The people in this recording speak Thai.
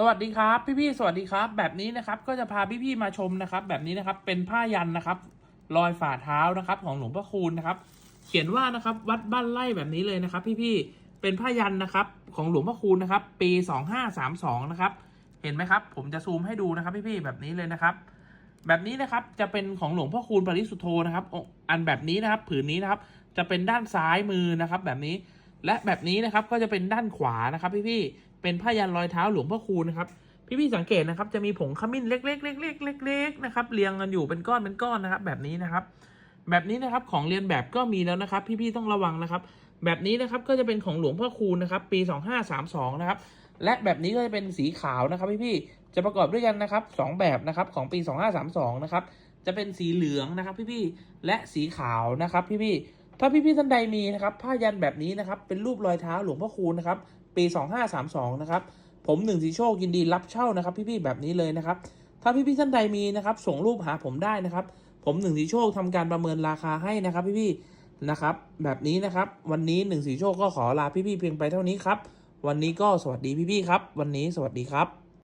สวัสดีครับ พี่ๆสวัสดีครับ แบบนี้นะครับก็จะพาพี่ๆมาชมนะครับ แบบนี้นะครับเป็นผ้ายันนะครับรอยฝ่าเท้านะครับของหลวงพ่อคูณนะครับ เขียนว่านะครับวัดบ้านไร่แบบนี้เลยนะครับ พี่ๆเป็นผ้ายันนะครับของหลวงพ่อคูณนะครับ ปี 2532นะครับเห็นไหมครับ ผมจะซูมให้ดูนะครับ พี่ๆแบบนี้เลยนะครับ แบบนี้นะครับจะเป็นของหลวงพ่อคูณปริสุทธโธนะครับ อันแบบนี้นะครับ ผืนนี้นะครับ จะเป็นด้านซ้ายมือนะครับ แบบนี้ และแบบนี้นะครับก็จะเป็นด้านขวานะครับ พี่ๆเป็นผ้ายันรอยเท้าหลวงพ่อคูณนะครับพี่ๆสังเกตนะครับจะมีผงขมิ้นเล็กๆๆๆเล็กๆนะครับเรียงกันอยู่เป็นก้อนเป็นก้อนนะครับ แบบนี้นะครับ แบบนี้นะครับของเรียนแบบก็มีแล้วนะครับ พี่ๆต้องระวังนะครับ แบบนี้นะครับก็จะเป็นของหลวงพ่อคูณนะครับ ปี 2532นะครับและแบบนี้ก็จะเป็นสีขาวนะครับพี่ๆจะประกอบด้วยกันนะครับสองแบบนะครับของปี 2532นะครับจะเป็นสีเหลืองนะครับ พี่ๆและสีขาวนะครับ พี่ๆ ถ้าพี่ๆท่านใดมีนะครับผ้ายันแบบนี้นะครับเป็นรูปรอยเท้าหลวงพ่อคูณนะครับปี 2532นะครับผมหนึ่งสีโชคยินดีรับเช่านะครับ พี่ๆแบบนี้เลยนะครับ ถ้าพี่ๆท่านใดมีนะครับ ส่งรูปหาผมได้นะครับ ผมหนึ่งสีโชคทำการประเมินราคาให้นะครับ พี่ๆนะครับ แบบนี้นะครับ วันนี้หนึ่งสีโชคก็ขอลาพี่ๆเพียงไปเท่านี้ครับ วันนี้ก็สวัสดีพี่ๆครับ วันนี้สวัสดีครับ